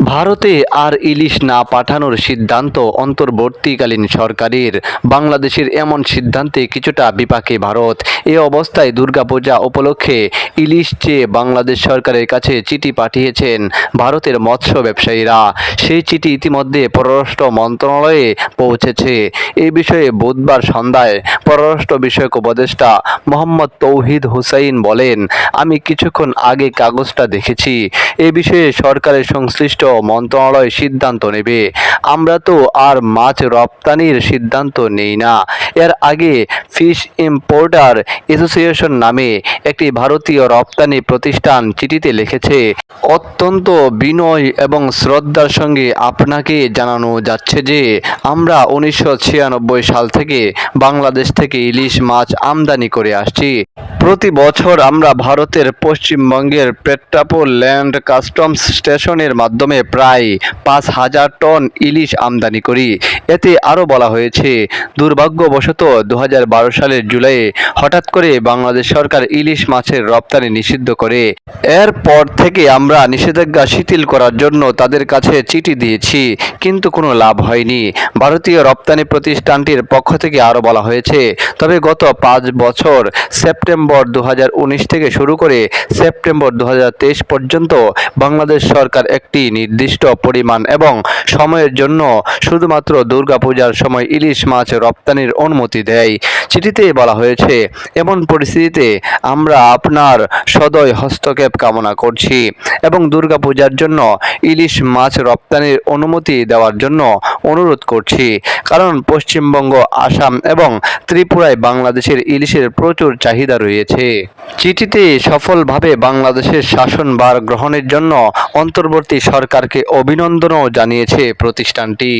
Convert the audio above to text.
ভারতে আর ইলিশ না পাঠানোর সিদ্ধান্ত অন্তর্বর্তীকালীন সরকারের। বাংলাদেশের এমন সিদ্ধান্তে কিছুটা বিপাকে ভারত। এ অবস্থায় দুর্গাপূজা উপলক্ষে ইলিশ চেয়ে বাংলাদেশ সরকারের কাছে চিঠি পাঠিয়েছেন ভারতের মৎস্য ব্যবসায়ীরা। সেই চিঠি ইতিমধ্যে পররাষ্ট্র মন্ত্রণালয়ে পৌঁছেছে। এ বিষয়ে বুধবার সন্ধ্যায় পররাষ্ট্র বিষয়ক উপদেষ্টা মোহাম্মদ তৌহিদ হুসাইন বলেন, আমি কিছুক্ষণ আগে কাগজটা দেখেছি। এ বিষয়ে সরকারের সংশ্লিষ্ট মন্ত্রণালয় সিদ্ধান্ত নেবে। আমরা তো আর মাছ রপ্তানির সিদ্ধান্ত নেই না। এর আগে ফিশ ইম্পোর্টার অ্যাসোসিয়েশন নামে একটি ভারতীয় রপ্তানি প্রতিষ্ঠান চিঠিতে লিখেছে, অত্যন্ত বিনয় এবং শ্রদ্ধার সঙ্গে আপনাকে জানানো যাচ্ছে যে আমরা উনিশশো ছিয়ানব্বই সাল থেকে বাংলাদেশ থেকে ইলিশ মাছ আমদানি করে আসছি। প্রতি বছর আমরা ভারতের পশ্চিমবঙ্গের পেট্টাপুর ল্যান্ড কাস্টমস স্টেশনের মাধ্যমে প্রায় পাঁচ হাজার টন ইলিশ আমদানি করি। এতে আরও বলা হয়েছে, দুর্ভাগ্যবশত দু হাজার বারো সালের জুলাইয়ে হঠাৎ করে বাংলাদেশ সরকার ইলিশ মাছের রপ্তানি নিষিদ্ধ করে। এরপর থেকে আমরা নিষেধাজ্ঞা শিথিল করার জন্য তাদের কাছে চিঠি দিয়েছি, কিন্তু কোনো লাভ হয়নি। ভারতীয় রপ্তানি প্রতিষ্ঠানটির পক্ষ থেকে আরও বলা হয়েছে, তবে গত পাঁচ বছর সেপ্টেম্বর দু হাজার উনিশ থেকে শুরু করে সেপ্টেম্বর দু হাজার তেইশ পর্যন্ত বাংলাদেশ সরকার একটি নির্দিষ্ট পরিমাণ এবং সময়ের জন্য শুধুমাত্র দুর্গাপূজার সময় ইলিশ মাছ রপ্তানির অনুমতি দেয়। চিঠিতে বলা হয়েছে, এমন পরিস্থিতিতে আমরা আপনার সদয় হস্তক্ষেপ কামনা করছি এবং দুর্গাপূজার জন্য ইলিশ মাছ রপ্তানির অনুমতি দেওয়ার জন্য অনুরোধ করছি। কারণ পশ্চিমবঙ্গ, আসাম এবং ত্রিপুরায় বাংলাদেশের ইলিশের প্রচুর চাহিদা রয়েছে। চিঠিতে সফলভাবে বাংলাদেশের শাসন শাসনভার গ্রহণের জন্য অন্তর্বর্তী সরকারকে অভিনন্দনও জানিয়েছে প্রতিষ্ঠানটি।